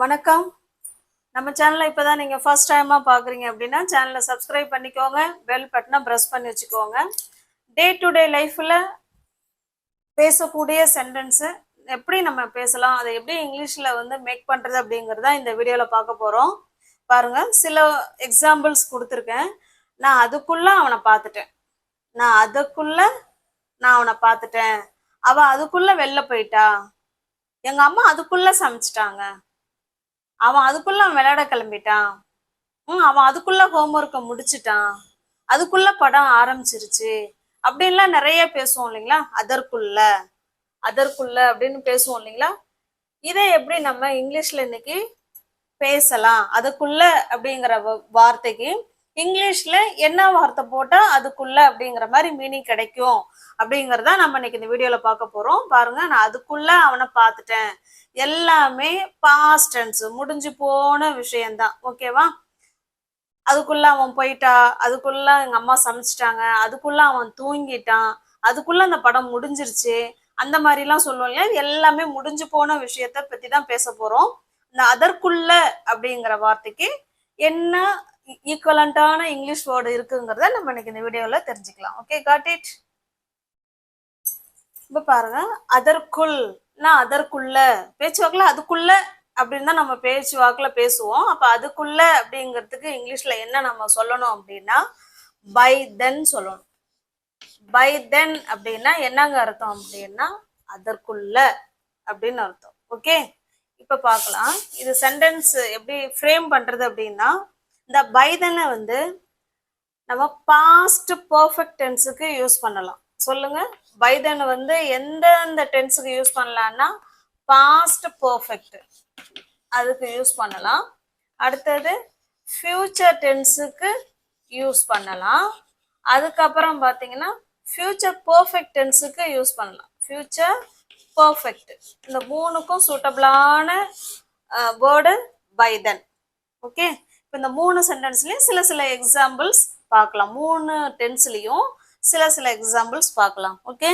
வணக்கம். நம்ம சேனலை இப்போ தான் நீங்கள் ஃபர்ஸ்ட் டைமாக பார்க்குறீங்க அப்படின்னா சேனலை சப்ஸ்கிரைப் பண்ணிக்கோங்க. பெல் பட்டனை ப்ரெஸ் பண்ணி வச்சுக்கோங்க. டே டு டே லைஃப்பில் பேசக்கூடிய சென்டென்ஸு எப்படி நம்ம பேசலாம் அதை எப்படி இங்கிலீஷில் வந்து மேக் பண்ணுறது அப்படிங்கிறத இந்த வீடியோவில் பார்க்க போகிறோம் பாருங்கள் சில எக்ஸாம்பிள்ஸ் கொடுத்துருக்கேன். நான் அதுக்குள்ளே அவனை பார்த்துட்டேன். நான் அதுக்குள்ளே நான் அவனை பார்த்துட்டேன். அவள் அதுக்குள்ளே வெளில போயிட்டா? எங்கள் அம்மா அதுக்குள்ளே சமைச்சிட்டாங்க. அவன் அதுக்குள்ள அவன் விளையாட கிளம்பிட்டான். ம் அவன் அதுக்குள்ள ஹோம்ஒர்க்கை முடிச்சிட்டான். அதுக்குள்ள படம் ஆரம்பிச்சிருச்சு. அப்படின்லாம் நிறைய பேசுவோம் இல்லைங்களா? அதற்குள்ள. அதற்குள்ள அப்படின்னு பேசுவோம் இல்லைங்களா? இதை எப்படி நம்ம இங்கிலீஷ்ல இன்னைக்கு பேசலாம்? அதுக்குள்ள அப்படிங்கிற வ- வார்த்தைக்கு இங்கிலீஷ்ல என்ன வார்த்தை போட்டா அதுக்குள்ள அப்படிங்கிற மாதிரி மீனிங் கிடைக்கும் அப்படிங்கறத நம்ம இன்னைக்கு இந்த வீடியோல பார்க்க போறோம். பாருங்க நான் அதுக்குள்ள அவனை பார்த்துட்டேன். எல்லாமே பாஸ்ட் டென்ஸ் முடிஞ்சு போன விஷயம்தான். ஓகேவா அதுக்குள்ள அவன் போயிட்டா அதுக்குள்ள எங்க அம்மா சமைச்சிட்டாங்க அதுக்குள்ள அவன் தூங்கிட்டான் அதுக்குள்ள அந்த படம் முடிஞ்சிருச்சு அந்த மாதிரிலாம் சொல்லுவோம் இல்லையா? எல்லாமே முடிஞ்சு போன விஷயத்த பத்தி தான் பேச போறோம். இந்த அதற்குள்ள அப்படிங்கிற வார்த்தைக்கு என்ன ஈக்குவலண்டான இங்கிலீஷ் வேர்டு இருக்குங்கிறத நம்ம இன்னைக்கு இந்த வீடியோவில் தெரிஞ்சுக்கலாம். ஓகே காட் இட் இப்போ பாருங்க. அதற்குள் நான் அதற்குள்ள? பேச்சு வாக்கில் அதுக்குள்ள அப்படின்னு தான் நம்ம பேச்சு வாக்கில் பேசுவோம். அப்போ அதுக்குள்ள அப்படிங்கிறதுக்கு இங்கிலீஷில் என்ன நம்ம சொல்லணும் அப்படின்னா பை தென் சொல்லணும். பை தென் அப்படின்னா என்னங்க அர்த்தம் அப்படின்னா அதற்குள்ள அப்படின்னு அர்த்தம். ஓகே இப்போ பார்க்கலாம். இது சென்டென்ஸ் எப்படி ஃப்ரேம் பண்ணுறது அப்படின்னா இந்த பைதனை வந்து நம்ம பாஸ்ட் பர்ஃபெக்ட் டென்ஸுக்கு யூஸ் பண்ணலாம். சொல்லுங்க. பைதனை வந்து எந்தெந்த டென்ஸுக்கு யூஸ் பண்ணலாம்னா பாஸ்ட் பர்ஃபெக்ட் அதுக்கு யூஸ் பண்ணலாம். அடுத்தது ஃபியூச்சர் டென்ஸுக்கு யூஸ் பண்ணலாம். அதுக்கப்புறம் பார்த்தீங்கன்னா ஃபியூச்சர் பர்ஃபெக்ட் டென்ஸுக்கு யூஸ் பண்ணலாம். ஃபியூச்சர் பர்ஃபெக்ட் இந்த மூணுக்கும் சூட்டபிளான வேர்டு பை தென் ஓகே இப்போ இந்த மூணு சென்டென்ஸ்லையும் சில சில எக்ஸாம்பிள்ஸ் பார்க்கலாம். மூணு டென்ஸ்லையும் சில சில எக்ஸாம்பிள்ஸ் பார்க்கலாம். ஓகே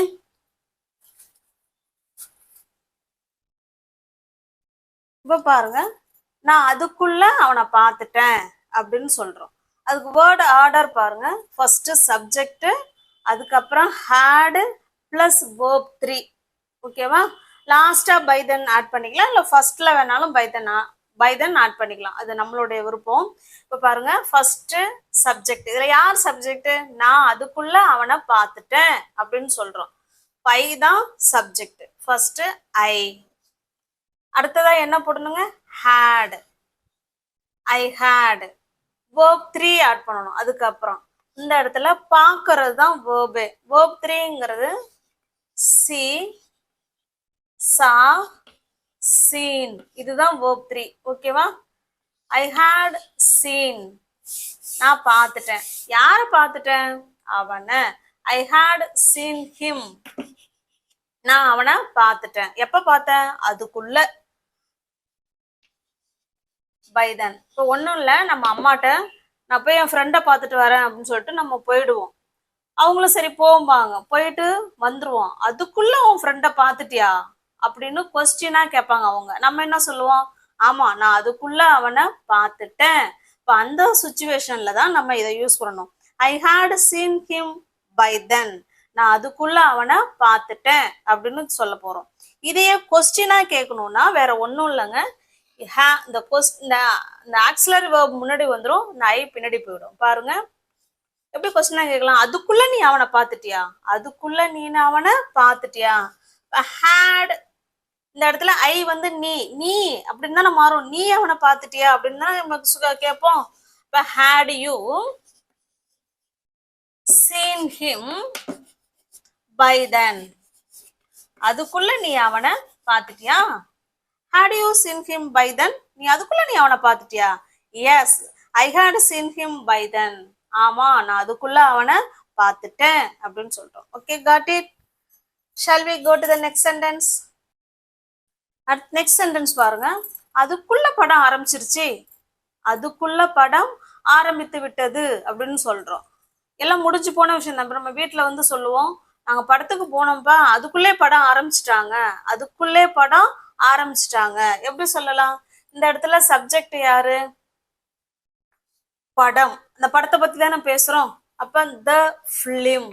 இப்போ பாருங்க. நான் அதுக்குள்ள அவனை பார்த்துட்டேன் அப்படின்னு சொல்றோம். அதுக்கு வேர்டு ஆர்டர் பாருங்க. ஃபர்ஸ்ட் சப்ஜெக்ட் அதுக்கப்புறம் ஹேடு பிளஸ் வேர்ப் த்ரீ ஓகேவா லாஸ்டா பை தென் ஆட் பண்ணிக்கலாம். இல்லை ஃபர்ஸ்ட்ல வேணாலும் by then by then add பண்ணிக்கலாம். அது நம்மளுடைய விருப்பம். இப்போ பாருங்க ஃபர்ஸ்ட் சப்ஜெக்ட் இதுல யார் சப்ஜெக்ட் நான் அதுக்குள்ள அவனை பார்த்துட்டேன் அப்படின்னு சொல்றோம். பை தான் சப்ஜெக்ட் ஃபர்ஸ்ட் ஐ அடுத்ததா என்ன போடணுங்க? Had I had verb three add பண்ணணும். அதுக்கப்புறம் இந்த இடத்துல பார்க்கறது தான் வேர்பே வேர்ப் த்ரீங்கிறது சி சா சீன் இதுதான் verb த்ரீ ஓகேவா ஐ ஹேட் சீன் நான் பார்த்துட்டேன். யார பார்த்துட்டேன்? அவனை. ஐ ஹேட் சீன் ஹிம் நான் அவனை பார்த்துட்டேன். எப்ப பார்த்தேன்? அதுக்குள்ள. பை தென் இப்போ ஒன்றும் இல்லை. நம்ம அம்மாட்ட நான் போய் என் ஃப்ரெண்டை பார்த்துட்டு வரேன் அப்படின்னு சொல்லிட்டு நம்ம போயிடுவோம். அவங்களும் சரி போம்பாங்க. போயிட்டு வந்துருவோம் அதுக்குள்ள உன் ஃப்ரெண்டை பார்த்துட்டியா? அப்படின்னு கொஸ்டினா கேட்பாங்க அவங்க. நம்ம என்ன சொல்லுவோம்? ஆமா நான் அதுக்குள்ள அவனை பார்த்துட்டேன். இப்போ அந்த சுச்சுவேஷன்ல தான் நம்ம இதை யூஸ் பண்ணணும். I had seen him by then நான் அதுக்குள்ள அவனை பார்த்துட்டேன் அப்படின்னு சொல்ல போறோம். இதையே கொஸ்டினா கேட்கணும்னா வேற ஒன்றும் இல்லைங்க. ஹே- இந்த கொஸ் இந்த இந்த ஆக்சிலரி வேர்ப் முன்னாடி வந்துடும் இந்த ஐ பின்னாடி போயிடும். பாருங்க. எப்படி கொஸ்டினா கேட்கலாம்? அதுக்குள்ள நீ அவனை பார்த்துட்டியா? அதுக்குள்ள நீ அவனை பார்த்துட்டியா? ஹேட் இந்த இடத்துல ஐ வந்து நீ நீ அப்படின்னு தானே மாறும். நீ அவனை பார்த்துட்டியா அப்படின்னு தான் நமக்கு சுக கேட்போம். இப்போ had you seen him by then அதுக்குள்ள நீ அவனை பார்த்துட்டியா? Had you seen him by then நீ அதுக்குள்ள நீ அவனை பார்த்துட்டியா? Yes I had seen him by then ஆமா நான் அதுக்குள்ள அவனை பார்த்துட்டேன் அப்படின்னு சொல்றோம். Okay got it shall we go to the next sentence at next sentence பாருங்க. அதுக்குள்ள படம் ஆரம்பிச்சிருச்சு. அதுக்குள்ள படம் ஆரம்பித்து விட்டது அப்படின்னு சொல்றோம். எல்லாம் முடிஞ்சு போன விஷயம் தான். நம்ம வீட்டில் வந்து சொல்லுவோம். நாங்கள் படத்துக்கு போனோம்ப்பா அதுக்குள்ளே படம் ஆரம்பிச்சிட்டாங்க. அதுக்குள்ளே படம் ஆரம்பிச்சிட்டாங்க. எப்படி சொல்லலாம்? இந்த இடத்துல சப்ஜெக்ட் யாரு? படம். இந்த படத்தை பத்தி தானே பேசுறோம். அப்ப த ஃபிலிம்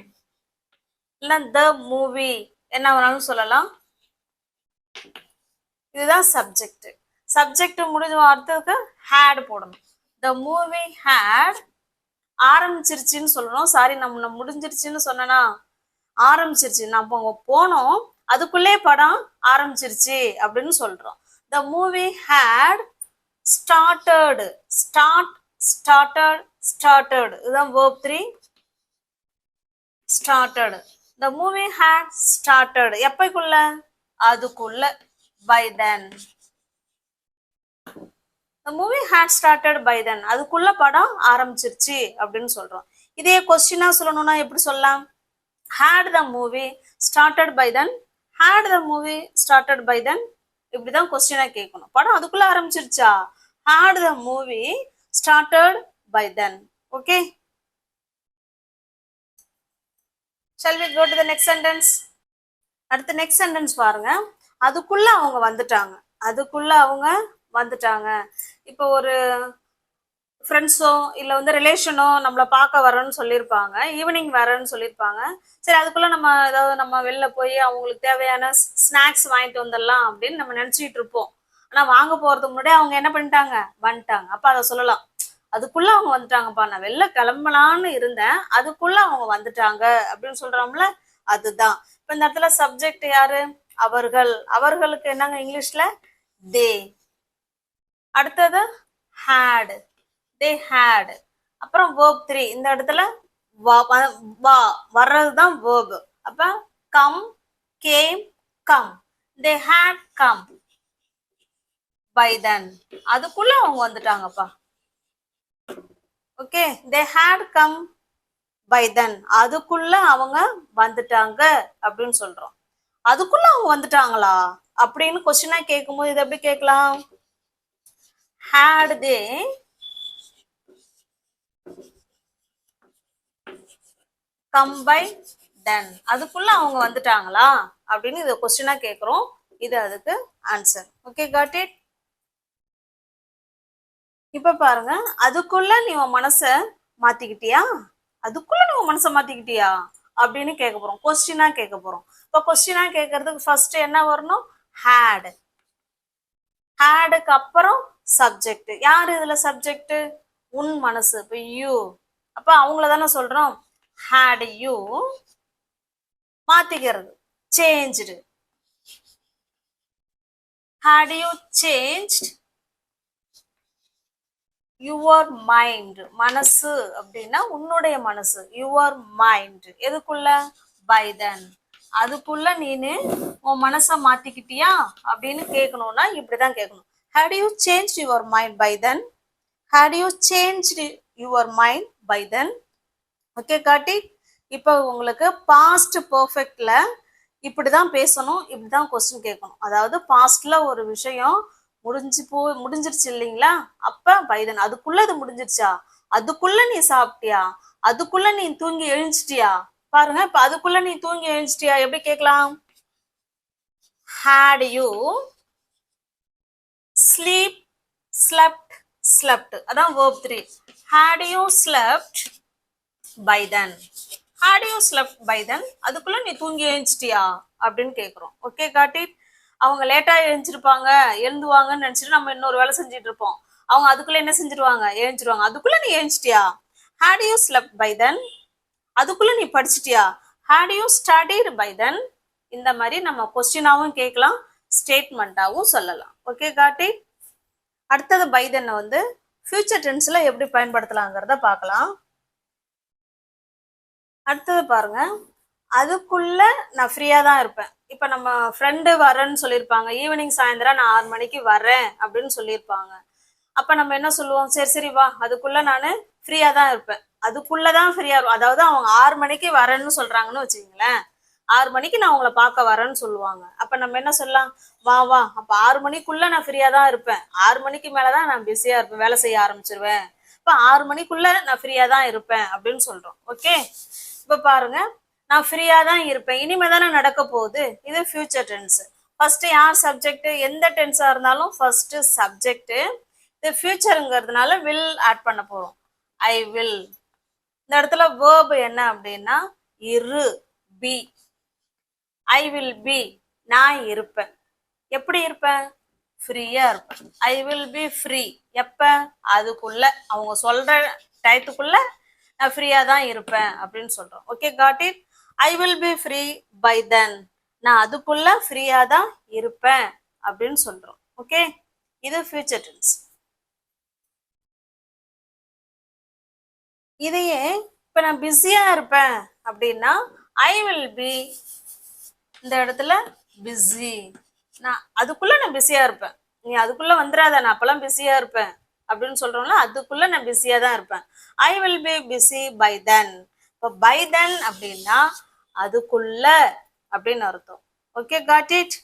இல்ல த மூவி என்ன வேணாலும் சொல்லலாம். இதுதான் சப்ஜெக்ட் சப்ஜெக்ட் முடிஞ்ச வார்த்தைக்கு ஹேட் போடணும். த மூவி ஹேட் ஆரம்பிச்சிருச்சுன்னு சொல்லணும். சாரி நம்ம நம்ம முடிஞ்சிருச்சுன்னு சொன்னனா ஆரம்பிச்சிருச்சு. நம்ம அங்கே போனோம். அதுக்குள்ளே படம் ஆரம்பிச்சிருச்சு அப்படின்னு சொல்றோம். The movie had started start started started இதுதான் verb three started the movie had started எப்பைக்குள்ள? அதுக்குள்ள. By then movie had started by then அதுக்குள்ள படம் ஆரம்பிச்சிருச்சு அப்படின்னு சொல்றோம். இதே கொஸ்டினா சொல்லணும்னா எப்படி சொல்லலாம்? Had the movie started by then had the movie started by then இப்படிதான் கொஸ்டினா கேட்கணும். படம் அதுக்குள்ள ஆரம்பிச்சிருச்சா? Had the movie started by then okay shall we go to the next sentence அடுத்த நெக்ஸ்ட் சென்டென்ஸ் பாருங்க. அதுக்குள்ள அவங்க வந்துட்டாங்க. அதுக்குள்ள அவங்க வந்துட்டாங்க. இப்போ ஒரு ஃப்ரெண்ட்ஸோ இல்லை வந்து ரிலேஷனோ நம்மளை பார்க்க வரேன்னு சொல்லியிருப்பாங்க. ஈவினிங் வரேன்னு சொல்லியிருப்பாங்க. சரி அதுக்குள்ள நம்ம ஏதாவது நம்ம வெளில போய் அவங்களுக்கு தேவையான ஸ்நாக்ஸ் வாங்கிட்டு வந்துடலாம் அப்படின்னு நம்ம நினச்சிட்டு இருப்போம். ஆனால் வாங்க போகிறதுக்கு முன்னாடி அவங்க என்ன பண்ணிட்டாங்க? வந்துட்டாங்க. அப்போ அதை சொல்லலாம். அதுக்குள்ள அவங்க வந்துட்டாங்கப்பா. நான் வெளில கிளம்பலான்னு இருந்தேன். அதுக்குள்ள அவங்க வந்துட்டாங்க அப்படின்னு சொல்றோம்ல அதுதான். இப்போ இந்த இடத்துல சப்ஜெக்ட் யாரு? அவர்கள் அவர்களுக்கு என்னங்க இங்கிலீஷ்ல? தே அடுத்தது ஹேட் தே ஹேட் அப்புறம் வேர்ப் த்ரீ இந்த இடத்துல வா- வா வர்றதுதான் வேர்ப் அப்ப come came come they had come by then அதுக்குள்ள அவங்க வந்துட்டாங்கப்பா. Okay they had come by then அதுக்குள்ள அவங்க வந்துட்டாங்க அப்படின்னு சொல்றோம். அதுக்குள்ள அவங்க வந்துட்டாங்களா? அப்படின்னு கொஸ்டினா கேட்கும்போது இது எப்படி கேட்கலாம்? ஹேட் தே come by அதுக்குள்ள அவங்க வந்துட்டாங்களா? அப்படின்னு இதை கொஸ்டினா கேட்குறோம் இது அதுக்கு ஆன்சர் ஓகே காட் இட் இப்ப பாருங்க. அதுக்குள்ள நீ உன் மனச மாத்திக்கிட்டியா? அதுக்குள்ள நீ உன் மனசை மாத்திக்கிட்டியா? அப்படின்னு கேட்க போறோம். கொஸ்டினாக கேட்க போறோம். இப்போ கொஸ்டினா கேட்கறதுக்கு ஃபர்ஸ்ட் என்ன வரணும்? ஹேடு ஹேடுக்கு அப்புறம் சப்ஜெக்ட் யார் இதுல சப்ஜெக்ட் உன் மனசு. இப்போ யூ அப்ப அவங்கள தானே சொல்றோம். Had you மாத்திக்கிறது. Changed had you changed your mind மனசு அப்படின்னா உன்னுடைய மனசு யுவர் மைண்ட் எதுக்குள்ள? பை தென் அதுக்குள்ள நீனு உன் மனசை மாத்திக்கிட்டியா? அப்படின்னு கேட்கணும்னா இப்படிதான் கேட்கணும் had you change your mind by then had you change your mind by then okay got it இப்போ உங்களுக்கு பாஸ்ட் இப்படி தான் பேசணும் இப்படி தான் கொஸ்டின் கேட்கணும் அதாவது பாஸ்டில் ஒரு விஷயம் முடிஞ்சு போ முடிஞ்சிருச்சு இல்லைங்களா? அப்ப பைதன் அதுக்குள்ள அது முடிஞ்சிருச்சா? அதுக்குள்ள நீ சாப்பிட்டியா? அதுக்குள்ள நீ தூங்கி எழுஞ்சிட்டியா பாருங்க இப்ப அதுக்குள்ள நீ தூங்கி எழுஞ்சிட்டியா எப்படி கேட்கலாம்? Had you sleep slept slept அதான் verb three had you slept by then had you slept by then அதுக்குள்ள நீ தூங்கி எழுஞ்சிட்டியா அப்படின்னு கேட்குறோம். ஓகே காட்டி அவங்க லேட்டா எழுந்திருப்பாங்க எழுந்துவாங்கன்னு நினைச்சிட்டு நம்ம இன்னொரு வேலை செஞ்சுட்டு இருப்போம். அவங்க அதுக்குள்ள என்ன செஞ்சிருவாங்க? எழுந்துருவாங்க. அதுக்குள்ள நீ எழுந்துட்டியா had you slept by then அதுக்குள்ள நீ படிச்சிட்டியா? Had you studied by then இந்த மாதிரி நம்ம கொஸ்டினாவும் கேட்கலாம் ஸ்டேட்மெண்ட்டாகவும் சொல்லலாம். ஓகே காட்டி அடுத்தது பை தென்னை வந்து ஃபியூச்சர் டென்ஸில் எப்படி பயன்படுத்தலாங்கிறத பார்க்கலாம். அடுத்தது பாருங்கள் அதுக்குள்ள நான் ஃப்ரீயா தான் இருப்பேன். இப்ப நம்ம ஃப்ரெண்டு வரேன்னு சொல்லியிருப்பாங்க. ஈவினிங் சாயந்தரம் நான் ஆறு மணிக்கு வரேன் அப்படின்னு சொல்லியிருப்பாங்க. அப்ப நம்ம என்ன சொல்லுவோம்? சரி சரி வா. அதுக்குள்ள நான் ஃப்ரீயா தான் இருப்பேன். அதுக்குள்ளதான் ஃப்ரீயா இருக்கும் அதாவது அவங்க ஆறு மணிக்கு வரேன்னு சொல்றாங்கன்னு வச்சுக்கீங்களேன். ஆறு மணிக்கு நான் உங்களை பார்க்க வரேன்னு சொல்லுவாங்க. அப்ப நம்ம என்ன சொல்லலாம்? வா வா. அப்ப ஆறு மணிக்குள்ள நான் ஃப்ரீயா தான் இருப்பேன். ஆறு மணிக்கு மேலதான் நான் பிஸியா இருப்பேன். வேலை செய்ய ஆரம்பிச்சிருவேன். இப்ப ஆறு மணிக்குள்ள நான் ஃப்ரீயா தான் இருப்பேன் அப்படின்னு சொல்றோம். ஓகே இப்ப பாருங்க. நான் ஃப்ரீயா தான் இருப்பேன். இனிமே தானே நடக்க போகுது. இது ஃபியூச்சர் டென்ஸ் ஃபர்ஸ்ட் யார் சப்ஜெக்ட் எந்த டென்ஸா இருந்தாலும் ஃபர்ஸ்ட் சப்ஜெக்ட் இது ஃபியூச்சருங்கிறதுனால வில் ஆட் பண்ண போறோம். ஐ வில் இந்த இடத்துல வேர்ப் என்ன அப்படின்னா இரு பி ஐ வில் பி நான் இருப்பேன். எப்படி இருப்பேன்? ஃப்ரீயா இருப்பேன். ஐ வில் பி ஃப்ரீ எப்ப? அதுக்குள்ள. அவங்க சொல்ற டயத்துக்குள்ள நான் ஃப்ரீயா தான் இருப்பேன் அப்படின்னு சொல்றோம். Okay got it I will be free by then நான் அதுக்குள்ள ஃப்ரீயா தான் இருப்பேன் அப்படின்னு சொல்றோம். ஓகே இது ஃபியூச்சர் டென்ஸ் இதையே இப்ப நான் பிஸியா இருப்பேன் அப்படின்னா ஐ வில் பி இந்த இடத்துல பிஸி நான் அதுக்குள்ள நான் பிஸியா இருப்பேன். நீ அதுக்குள்ள வந்துடாத நான் அப்பெல்லாம் பிஸியா இருப்பேன் அப்படின்னு சொல்றோம்ல அதுக்குள்ள நான் பிஸியா தான் இருப்பேன். I will be busy by then இப்போ பை தென் அப்படின்னா அதுக்குள்ள அப்படின்னு அர்த்தம். Okay got it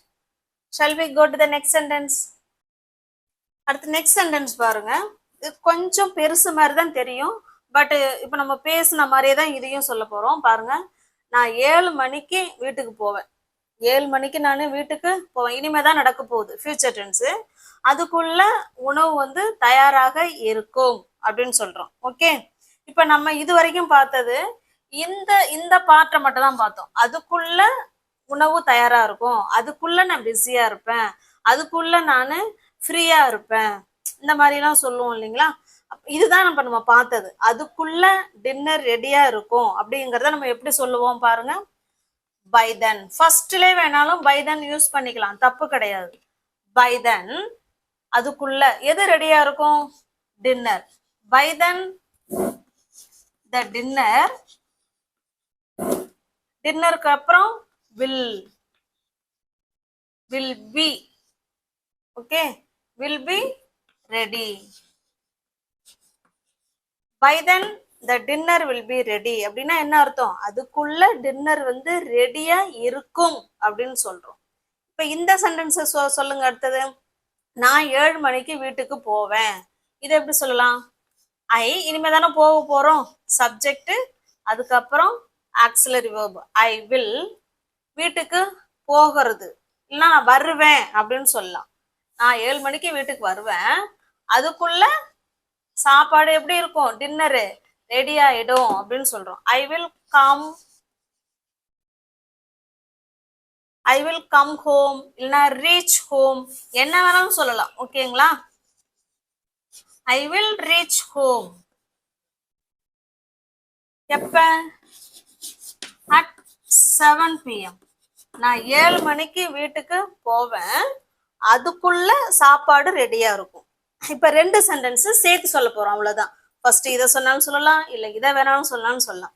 shall we go to the next sentence அடுத்து நெக்ஸ்ட் சென்டென்ஸ் பாருங்க. இது கொஞ்சம் பெருசு மாதிரி தான் தெரியும். பட் இப்போ நம்ம பேசின மாதிரியே தான் இதையும் சொல்ல போகிறோம் பாருங்க. நான் ஏழு மணிக்கு வீட்டுக்கு போவேன். ஏழு மணிக்கு நான் வீட்டுக்கு போவேன். இனிமே தான் நடக்க போகுது. ஃபியூச்சர் டென்ஸு அதுக்குள்ள உணவு வந்து தயாராக இருக்கும் அப்படின்னு சொல்கிறோம் ஓகே இப்போ நம்ம இது வரைக்கும் பார்த்தது இந்த இந்த பாட்டை மட்டும் தான் பார்த்தோம். அதுக்குள்ள உணவு தயாரா இருக்கும். அதுக்குள்ள நான் பிஸியா இருப்பேன். அதுக்குள்ள நான் ஃப்ரீயா இருப்பேன். இந்த மாதிரிலாம் சொல்லுவோம் இல்லைங்களா? இதுதான் நம்ம நம்ம பார்த்தது. அதுக்குள்ள டின்னர் ரெடியா இருக்கும் அப்படிங்கிறத நம்ம எப்படி சொல்லுவோம் பாருங்க? பை தென் ஃபர்ஸ்ட்லே வேணாலும் பை தென் யூஸ் பண்ணிக்கலாம். தப்பு கிடையாது. பை தென் அதுக்குள்ள எது ரெடியா இருக்கும்? Dinner by then the dinner டின்னருக்கு அப்புறம் will will be okay will be ready by then the dinner will be ready அப்படின்னா என்ன அர்த்தம்? அதுக்குள்ள டின்னர் வந்து ரெடியா இருக்கும் அப்படின்னு சொல்றோம். இப்ப இந்த சென்டென்ஸை சொ சொல்லுங்க அடுத்தது. நான் ஏழு மணிக்கு வீட்டுக்கு போவேன். இதை எப்படி சொல்லலாம்? ஐ இனிமே தானே போக போறோம். சப்ஜெக்ட் அதுக்கப்புறம் ஆக்சிலரி வேர்ப் ஐ வில் வீட்டுக்கு போகிறது. இல்லைன்னா நான் வருவேன் அப்படின்னு சொல்லலாம். நான் ஏழு மணிக்கு வீட்டுக்கு வருவேன். அதுக்குள்ள சாப்பாடு எப்படி இருக்கும்? டின்னரு ரெடி ஆயிடும் அப்படின்னு சொல்றோம். I will come I will come home இல்லைன்னா ரீச் ஹோம் என்ன வேணாலும் சொல்லலாம். ஓகேங்களா ஐ வில் ரீச் ஹோம் எப்ப? அட் செவன் பிஎம் நான் ஏழு மணிக்கு வீட்டுக்கு போவேன். அதுக்குள்ள சாப்பாடு ரெடியா இருக்கும். இப்ப ரெண்டு சென்டென்ஸ் சேர்த்து சொல்ல போறோம் அவ்வளவுதான். ஃபர்ஸ்ட் இதை சொன்னாலும் சொல்லலாம் இல்ல இதை வேணாலும் சொல்லலாம்னு சொல்லலாம்.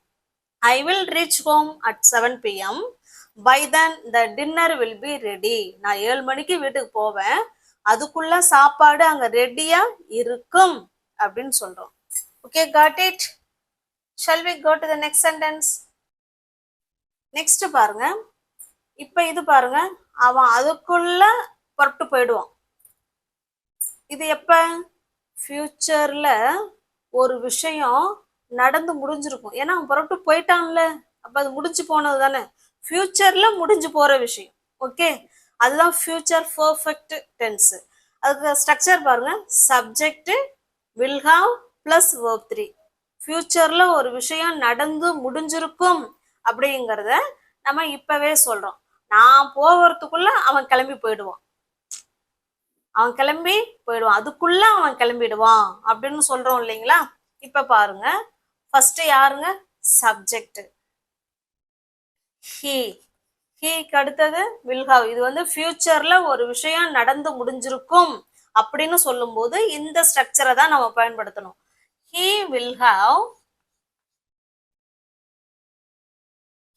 I will reach home at seven PM by then the dinner will be ready நான் ஏழு மணிக்கு வீட்டுக்கு போவேன். அதுக்குள்ள சாப்பாடு அங்க ரெடியா இருக்கும் அப்படின்னு சொல்றோம். Okay got it shall we go to the next sentence next பாருங்க. இப்ப இது பாருங்க. அவன் அதுக்குள்ள புறப்பட்டு போயிடுவான். இது எப்ப? ஃபியூச்சர்ல ஒரு விஷயம் நடந்து முடிஞ்சிருக்கும். ஏன்னா அவன் புறப்பட்டு போயிட்டான்ல. அப்ப அது முடிஞ்சு போனது தானே. ஃபியூச்சர்ல முடிஞ்சு போற விஷயம். ஓகே அதுதான் ஃபியூச்சர் பர்ஃபெக்ட் டென்ஸ் அதுக்கு ஸ்ட்ரக்சர் பாருங்க. Subject will have plus verb three ஃபியூச்சர்ல ஒரு விஷயம் நடந்து முடிஞ்சிருக்கும். அப்படிங்கிறத நம்ம இப்பவே சொல்றோம். நான் போகிறதுக்குள்ள அவன் கிளம்பி போயிடுவான். அவன் கிளம்பி போயிடுவான். அதுக்குள்ள அவன் கிளம்பிடுவான் அப்படின்னு சொல்றோம் இல்லைங்களா? இப்ப பாருங்க. ஃபர்ஸ்ட் யாருங்க? சப்ஜெக்ட் ஹீ ஹீக்கு அடுத்தது வில்ஹாவ் இது வந்து ஃபியூச்சர்ல ஒரு விஷயம் நடந்து முடிஞ்சிருக்கும் அப்படின்னு சொல்லும்போது இந்த ஸ்ட்ரக்சரை தான் நம்ம பயன்படுத்தணும். He will have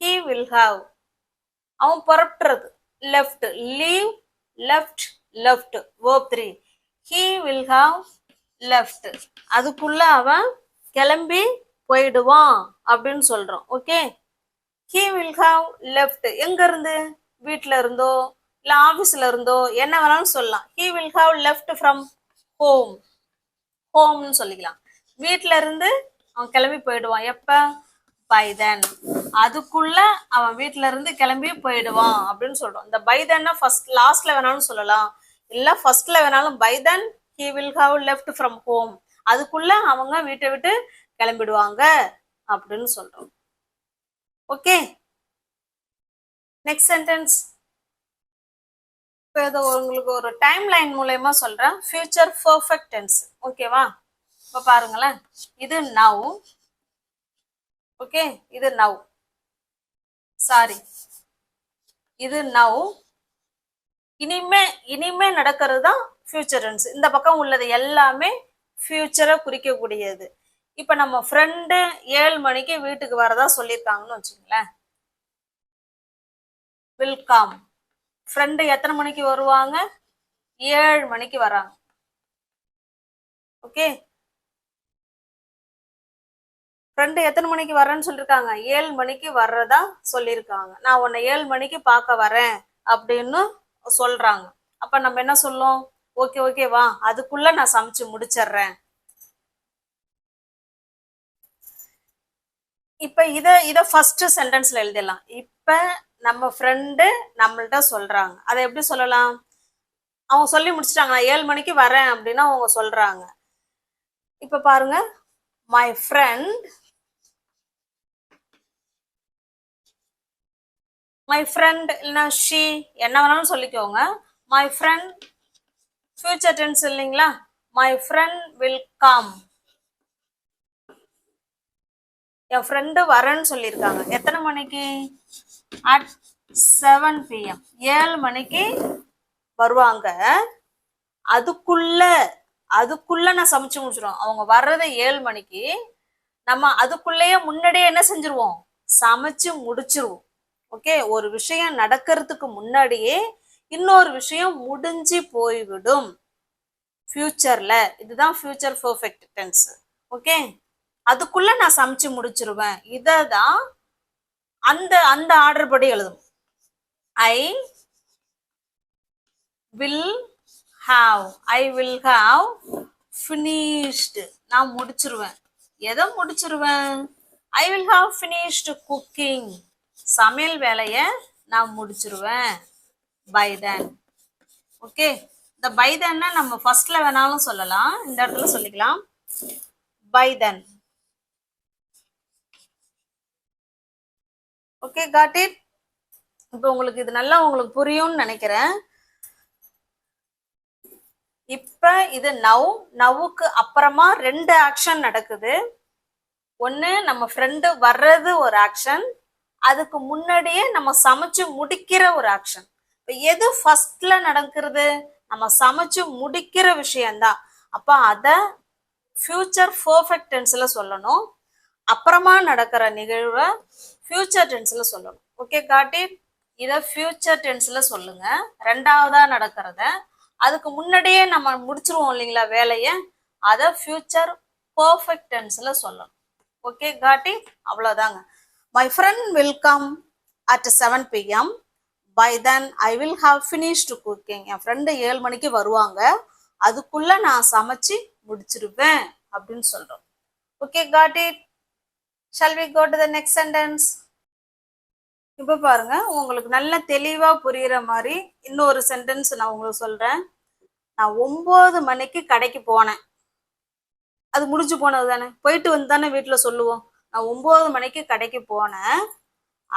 he will have அவன் புறப்படுறது left leave left left verb three he will have left அதுக்குள்ள அவன் கிளம்பி போயிடுவான் அப்படின்னு சொல்றோம் okay he will have left எங்க இருந்து? வீட்ல இருந்தோ இல்ல ஆபீஸ்ல இருந்தோ என்ன வேணாலும் சொல்லலாம். He will have left from home ஹோம்னு சொல்லிக்கலாம். வீட்டில இருந்து அவன் கிளம்பி போயிடுவான். எப்போ? பை தென் அதுக்குள்ள அவன் வீட்ல இருந்து கிளம்பி போயிடுவான் அப்படின்னு சொல்றோம். இந்த பை ஃபர்ஸ்ட் லாஸ்ட்ல வேணாலும் சொல்லலாம். இல்ல ஃபர்ஸ்ட்ல வேணாலும் by then he will have left from home அதுக்குள்ள அவங்க வீட்டை விட்டு கிளம்பிடுவாங்க அப்படின்னு சொல்றோம். ஓகே நெக்ஸ்ட் சென்டென்ஸ் இப்போ இதை உங்களுக்கு ஒரு டைம் லைன் மூலயமா சொல்றேன். ஃபியூச்சர் பர்ஃபெக்ட் டென்ஸ் ஓகேவா இப்போ பாருங்களேன். இது நவ் ஓகே இது நவ் சாரி இது நவ் இனிமே இனிமே நடக்கிறது தான் ஃபியூச்சர் டென்ஸ் இந்த பக்கம் உள்ளது எல்லாமே ஃபியூச்சரை குறிக்கக்கூடியது. இப்போ நம்ம ஃப்ரெண்டு ஏழு மணிக்கு வீட்டுக்கு வரதா சொல்லியிருக்காங்கன்னு வச்சுங்களேன் வெல்கம் ஃப்ரெண்டு எத்தனை மணிக்கு வருவாங்க? ஏழு மணிக்கு வராங்க. ஓகே ஃப்ரெண்டு எத்தனை மணிக்கு வரேன்னு சொல்லியிருக்காங்க ஏழு மணிக்கு வர்றதா சொல்லியிருக்காங்க நான் உன்னை ஏழு மணிக்கு பார்க்க வரேன் அப்படின்னு சொல்றாங்க. அப்ப நம்ம என்ன சொல்லும் ஓகே ஓகே வா. அதுக்குள்ள நான் சமைச்சு முடிச்சிடுறேன். இப்ப இத இத ஃபர்ஸ்ட் சென்டென்ஸ்ல எழுதிடலாம். இப்ப நம்ம ஃப்ரெண்டு நம்மள்ட்ட சொல்றாங்க. அதை எப்படி சொல்லலாம்? அவங்க சொல்லி முடிச்சிட்டாங்க நான் ஏழு மணிக்கு வரேன் அப்படின்னு அவங்க சொல்றாங்க. இப்ப பாருங்க. மை ஃப்ரெண்ட் மை ஃப்ரெண்ட் இல்லைன்னா ஷீ என்ன வேணாலும் சொல்லிக்கோங்க. மை ஃப்ரெண்ட் ஃபியூச்சர் டென்ஸ் இல்லைங்களா? மை ஃப்ரெண்ட் வில் கம் என் ஃப்ரெண்டு வரேன்னு சொல்லியிருக்காங்க. எத்தனை மணிக்கு? அட் செவன் பிஎம் ஏழு மணிக்கு வருவாங்க. அதுக்குள்ள அதுக்குள்ள நான் சமைச்சு முடிச்சிடும் அவங்க வர்றது ஏழு மணிக்கு நம்ம அதுக்குள்ளேயே முன்னாடியே என்ன செஞ்சிருவோம்? சமைச்சு முடிச்சிருவோம். ஓகே? ஒரு விஷயம் நடக்கிறதுக்கு முன்னாடியே இன்னொரு விஷயம் முடிஞ்சு போய்விடும். ஃபியூச்சர்ல. இதுதான் ஃபியூச்சர் பர்ஃபெக்ட் டென்ஸ். ஓகே? அதுக்குள்ள நான் சமைச்சு முடிச்சிருவேன். இதை தான் அந்த அந்த ஆர்டர் படி எழுதும். I will have I will have finished. நான் முடிச்சிருவேன். எதை முடிச்சிருவேன்? I will have finished cooking. சமையல் வேலையை நான் முடிச்சிருவேன். பை தென் ஓகே இந்த பை தென்னை நம்ம ஃபர்ஸ்ட்ல வேணாலும் சொல்லலாம். இந்த இடத்துல சொல்லிக்கலாம். By then okay got it இப்போ உங்களுக்கு இது நல்லா உங்களுக்கு புரியும்னு நினைக்கிறேன். இப்ப இது நவ் நவ்வுக்கு அப்புறமா ரெண்டு ஆக்ஷன் நடக்குது. ஒன்று நம்ம ஃப்ரெண்டு வர்றது ஒரு ஆக்ஷன் அதுக்கு முன்னாடியே நம்ம சமைச்சு முடிக்கிற ஒரு ஆக்ஷன் இப்போ எது ஃபர்ஸ்ட்ல நடக்கிறது? நம்ம சமைச்சு முடிக்கிற விஷயம்தான். அப்போ அதை ஃபியூச்சர் பர்ஃபெக்ட் டென்ஸில் சொல்லணும். அப்புறமா நடக்கிற நிகழ்வை ஃபியூச்சர் டென்ஸில் சொல்லணும். ஓகே காட்டி இதை ஃபியூச்சர் டென்ஸில் சொல்லுங்க. ரெண்டாவதாக நடக்கிறத. அதுக்கு முன்னாடியே நம்ம முடிச்சிருவோம் இல்லைங்களா வேலையை? அதை ஃபியூச்சர் பர்ஃபெக்ட் டென்ஸில் சொல்லணும். ஓகே காட்டி அவ்வளோதாங்க my friend will come at seven PM by then I will have finished cooking N friend ஏழு மணிக்கு வருவாங்க. அதுக்குள்ள நான் சமைச்சு முடிச்சிருவேன் அப்படின்னு சொல்றோம். Okay got it shall we go to the next sentence இப்போ பாருங்க உங்களுக்கு நல்ல தெளிவாக புரிகிற மாதிரி இன்னொரு சென்டென்ஸ் நான் உங்களுக்கு சொல்கிறேன் நான் ஒம்பது மணிக்கு கடைக்கு போனேன். அது முடிஞ்சு போனது தானே? போயிட்டு வந்து தானே வீட்டில் சொல்லுவோம். நான் ஒன்பது மணிக்கு கடைக்கு போனேன்.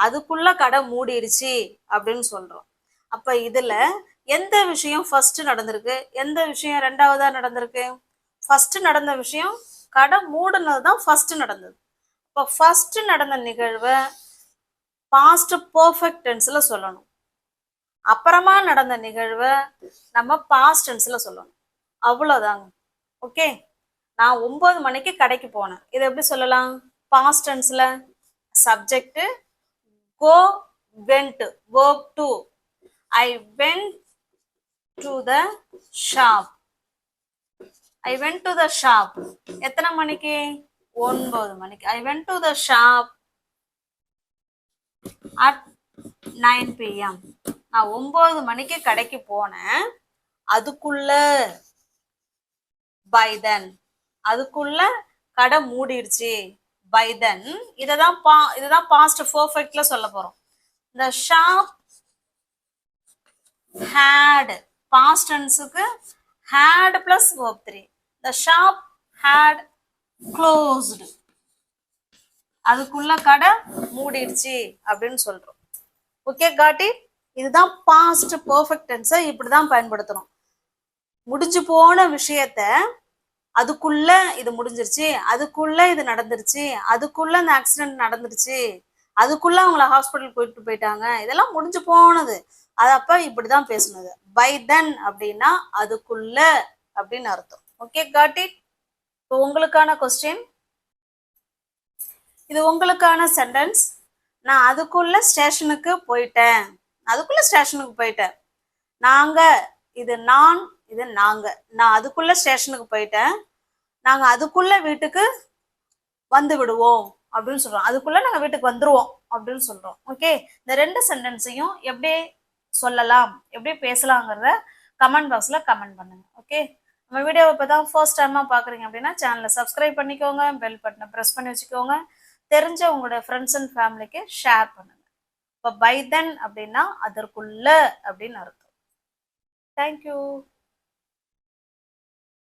அதுக்குள்ள கடை மூடிடுச்சு அப்படின்னு சொல்றோம். அப்ப இதுல எந்த விஷயம் ஃபர்ஸ்ட் நடந்திருக்கு? எந்த விஷயம் ரெண்டாவதா நடந்திருக்கு? ஃபர்ஸ்ட் நடந்த விஷயம் கடை மூடினது தான் ஃபர்ஸ்ட் நடந்தது. இப்போ ஃபர்ஸ்ட் நடந்த நிகழ்வை பாஸ்ட் பர்ஃபெக்ட் டென்ஸில் சொல்லணும். அப்புறமா நடந்த நிகழ்வை நம்ம பாஸ்ட் டென்ஸில் சொல்லணும். அவ்வளோதாங்க ஓகே நான் ஒம்பது மணிக்கு கடைக்கு போனேன். இதை எப்படி சொல்லலாம்? Past டென்ஸ்ல subject go went verb two I went to the shop I went to the shop எத்தனை மணிக்கு? ஒன்பது மணிக்கு. I went to the shop at nine PM நான் ஒன்பது மணிக்கு கடைக்கு போனேன். அதுக்குள்ள பை தென் அதுக்குள்ள கடை மூடிடுச்சு. பை தென் இதை தான் பா இதுதான் பாஸ்ட் பர்ஃபெக்ட்ல சொல்ல போறோம். இந்த ஷாப் ஹேட் பாஸ்ட் டென்ஸுக்கு had plus verb 3 the shop had closed அதுக்குள்ள கடை மூடிடுச்சு அப்படின்னு சொல்றோம். ஓகே காட்டி? இதுதான் பாஸ்ட் பர்ஃபெக்ட் டென்ஸை இப்படிதான் பயன்படுத்தணும் முடிஞ்சு போன விஷயத்த அதுக்குள்ள இது முடிஞ்சிருச்சு அதுக்குள்ள இது நடந்துருச்சு அதுக்குள்ள இந்த ஆக்சிடென்ட் நடந்துருச்சு அதுக்குள்ள அவங்கள ஹாஸ்பிட்டல் போயிட்டு போயிட்டாங்க இதெல்லாம் முடிஞ்சு போனது. அது அப்ப இப்படிதான் பேசுனது. பை தென் அப்படின்னா அதுக்குள்ள அப்படின்னு அர்த்தம். ஓகே காட் இட் இப்போ உங்களுக்கான கொஸ்டின் இது உங்களுக்கான சென்டென்ஸ் நான் அதுக்குள்ள ஸ்டேஷனுக்கு போயிட்டேன். அதுக்குள்ள ஸ்டேஷனுக்கு போயிட்டேன். நாங்க இது நான் இது நாங்க நான் அதுக்குள்ள ஸ்டேஷனுக்கு போயிட்டேன். நாங்க அதுக்குள்ள வீட்டுக்கு வந்து விடுவோம் அப்படின்னு சொல்றோம். அதுக்குள்ள நாங்க வீட்டுக்கு வந்துருவோம் அப்படின்னு சொல்றோம். ஓகே இந்த ரெண்டு சென்டென்ஸையும் எப்படி சொல்லலாம் எப்படி பேசலாங்கிறத கமெண்ட் பாக்ஸ்ல கமெண்ட் பண்ணுங்க. ஓகே நம்ம வீடியோவை இப்போ தான் ஃபர்ஸ்ட் டைமாக பார்க்குறீங்க அப்படின்னா சேனலை சப்ஸ்கிரைப் பண்ணிக்கோங்க பெல் பட்டனை ப்ரெஸ் பண்ணி வச்சுக்கோங்க. தெரிஞ்ச உங்களோட ஃப்ரெண்ட்ஸ் அண்ட் ஃபேமிலிக்கு ஷேர் பண்ணுங்க. இப்போ பை தென் அப்படின்னா அதற்குள்ள அப்படின்னு அர்த்தம். தேங்க்யூ